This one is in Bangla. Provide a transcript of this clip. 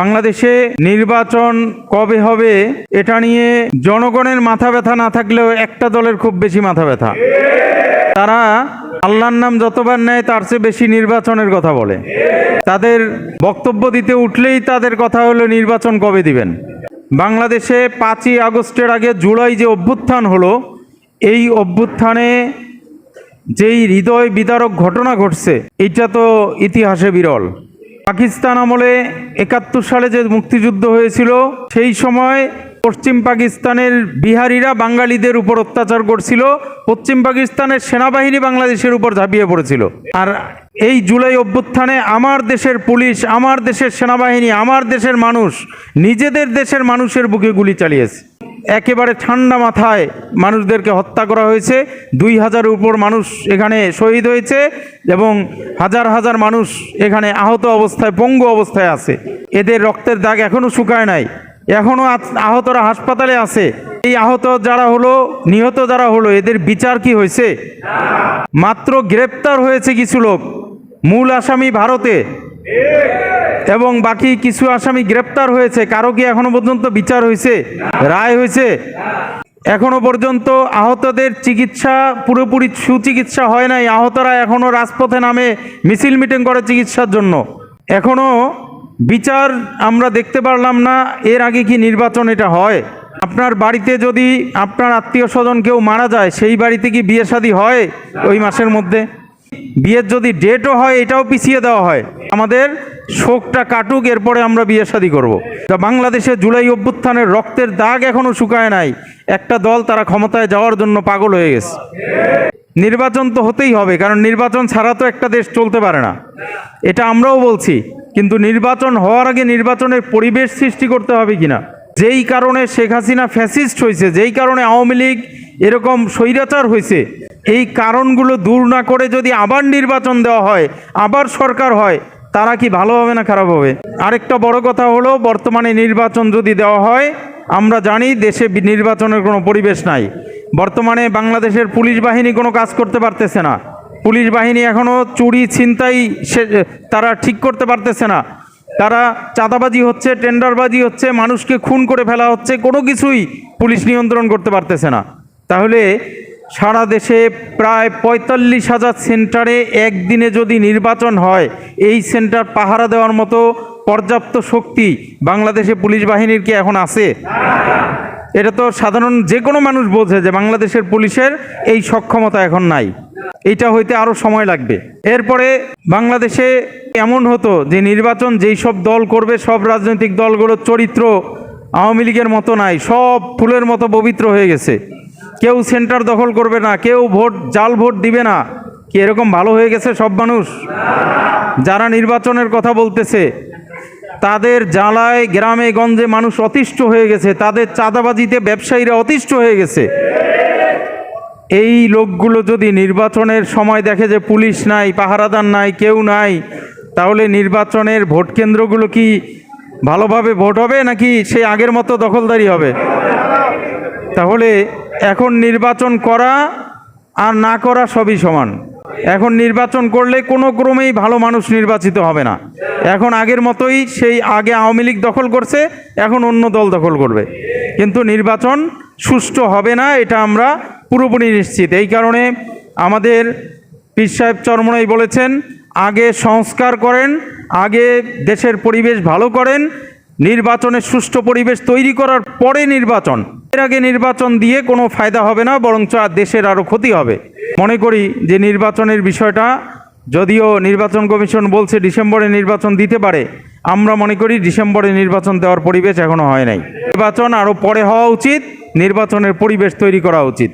বাংলাদেশে নির্বাচন কবে হবে, এটা নিয়ে জনগণের মাথা ব্যথা না থাকলেও একটা দলের খুব বেশি মাথা ব্যথা। তারা আল্লাহর নাম যতবার নেয়, তার চেয়ে বেশি নির্বাচনের কথা বলে। তাদের বক্তব্য দিতে উঠলেই তাদের কথা হলো, নির্বাচন কবে দিবেন? বাংলাদেশে পাঁচই আগস্টের আগে জুলাই যে অভ্যুত্থান হলো, এই অভ্যুত্থানে যেই হৃদয় বিদারক ঘটনা ঘটছে এটা তো ইতিহাসে বিরল। পাকিস্তান আমলে একাত্তর সালে যে মুক্তিযুদ্ধ হয়েছিল, সেই সময় পশ্চিম পাকিস্তানের বিহারিরা বাঙালিদের উপর অত্যাচার করছিল, পশ্চিম পাকিস্তানের সেনাবাহিনী বাংলাদেশের উপর ঝাঁপিয়ে পড়েছিল। আর এই জুলাই অভ্যুত্থানে আমার দেশের পুলিশ, আমার দেশের সেনাবাহিনী, আমার দেশের মানুষ, নিজেদের দেশের মানুষের বুকে গুলি চালিয়েছে। একেবারে ঠান্ডা মাথায় মানুষদেরকে হত্যা করা হয়েছে। দুই হাজারের উপর মানুষ এখানে শহীদ হয়েছে এবং হাজার হাজার মানুষ এখানে আহত অবস্থায়, পঙ্গু অবস্থায় আছে। এদের রক্তের দাগ এখনও শুকায় নাই। এখনও আহতরা হাসপাতালে আছে। এই আহত যারা হলো, নিহত যারা হলো, এদের বিচার কি হয়েছে? মাত্র গ্রেপ্তার হয়েছে কিছু লোক। মূল আসামি ভারতে। এবং বাকি কিছু আসামি গ্রেপ্তার হয়েছে। কারও কি এখনও পর্যন্ত বিচার হয়েছে? রায় হয়েছে। এখনও পর্যন্ত আহতদের চিকিৎসা, পুরোপুরি সুচিকিৎসা হয় নাই। আহতরা এখনও রাজপথে নামে, মিছিল মিটিং করে চিকিৎসার জন্য। এখনও বিচার আমরা দেখতে পারলাম না, এর আগে কি নির্বাচন এটা হয়? আপনার বাড়িতে যদি আপনার আত্মীয় স্বজন কেউ মারা যায়, সেই বাড়িতে কি বিয়ে শাদী হয় ওই মাসের মধ্যে? বিয়ের যদি ডেটও হয়, এটাও পিছিয়ে দেওয়া হয়। আমাদের শোকটা কাটুক, এরপরে আমরা বিয়ে শাদী করব। তা বাংলাদেশে জুলাই অভ্যুত্থানের রক্তের দাগ এখনও শুকায় নাই। একটা দল তারা ক্ষমতায় যাওয়ার জন্য পাগল হয়ে গেছে। নির্বাচন তো হতেই হবে, কারণ নির্বাচন ছাড়া তো একটা দেশ চলতে পারে না। এটা আমরাও বলছি, কিন্তু নির্বাচন হওয়ার আগে নির্বাচনের পরিবেশ সৃষ্টি করতে হবে কিনা? যেই কারণে শেখ হাসিনা ফ্যাসিস্ট হয়েছে, যেই কারণে আওয়ামী লীগ এরকম স্বৈরাচার হয়েছে, এই কারণগুলো দূর না করে যদি আবার নির্বাচন দেওয়া হয়, আবার সরকার হয় তারা কি ভালো হবে না খারাপ হবে? আরেকটা বড় কথা হলো, বর্তমানে নির্বাচন যদি দেওয়া হয়, আমরা জানি দেশে নির্বাচনের কোনো পরিবেশ নাই। বর্তমানে বাংলাদেশের পুলিশ বাহিনী কোনো কাজ করতে পারতেছে না। পুলিশ বাহিনী এখনও চুরি, ছিনতাই সে তারা ঠিক করতে পারতেছে না। তারা চাঁদাবাজি হচ্ছে, টেন্ডারবাজি হচ্ছে, মানুষকে খুন করে ফেলা হচ্ছে, কোনো কিছুই পুলিশ নিয়ন্ত্রণ করতে পারতেছে না। তাহলে সারা দেশে প্রায় পঁয়তাল্লিশ হাজার সেন্টারে একদিনে যদি নির্বাচন হয়, এই সেন্টার পাহারা দেওয়ার মতো পর্যাপ্ত শক্তি বাংলাদেশে পুলিশ বাহিনীর কি এখন আছে? এটা তো সাধারণ যে কোনো মানুষ বোঝে যে বাংলাদেশের পুলিশের এই সক্ষমতা এখন নাই। এটা হইতে আরও সময় লাগবে। এরপরে বাংলাদেশে এমন হতো যে নির্বাচন যেই সব দল করবে, সব রাজনৈতিক দলগুলোর চরিত্র আওয়ামী লীগের মতো নাই, সব ফুলের মতো পবিত্র হয়ে গেছে। কেউ সেন্টার দখল করবে না, কেউ ভোট, জাল ভোট দিবে না। কি এরকম ভালো হয়ে গেছে সব মানুষ? যারা নির্বাচনের কথা বলতেছে, তাদের জ্বালায় গ্রামে গঞ্জে মানুষ অতিষ্ঠ হয়ে গেছে, তাদের চাঁদাবাজিতে ব্যবসায়ীরা অতিষ্ঠ হয়ে গেছে। এই লোকগুলো যদি নির্বাচনের সময় দেখে যে পুলিশ নাই, পাহারাদার নাই, কেউ নাই, তাহলে নির্বাচনের ভোট কেন্দ্রগুলো কি ভালোভাবে ভোট হবে নাকি সেই আগের মতো দখলদারি হবে? তাহলে এখন নির্বাচন করা আর না করা সবই সমান। এখন নির্বাচন করলে কোনো ক্রমেই ভালো মানুষ নির্বাচিত হবে না। এখন আগের মতোই সেই আগে আওয়ামী লীগ দখল করছে, এখন অন্য দল দখল করবে। কিন্তু নির্বাচন সুষ্ঠু হবে না, এটা আমরা পুরোপুরি নিশ্চিত। এই কারণে আমাদের পীর সাহেব চরমনাই বলেছেন, আগে সংস্কার করেন, আগে দেশের পরিবেশ ভালো করেন নির্বাচনের সুষ্ঠু পরিবেশ তৈরি করার পরে নির্বাচন। এর আগে নির্বাচন দিয়ে কোনো ফায়দা হবে না, বরঞ্চ আর দেশের আরও ক্ষতি হবে। মনে করি যে নির্বাচনের বিষয়টা, যদিও নির্বাচন কমিশন বলছে ডিসেম্বরে নির্বাচন দিতে পারে, আমরা মনে করি ডিসেম্বরে নির্বাচন দেওয়ার পরিবেশ এখনও হয় নাই। নির্বাচন আরও পরে হওয়া উচিত, নির্বাচনের পরিবেশ তৈরি করা উচিত।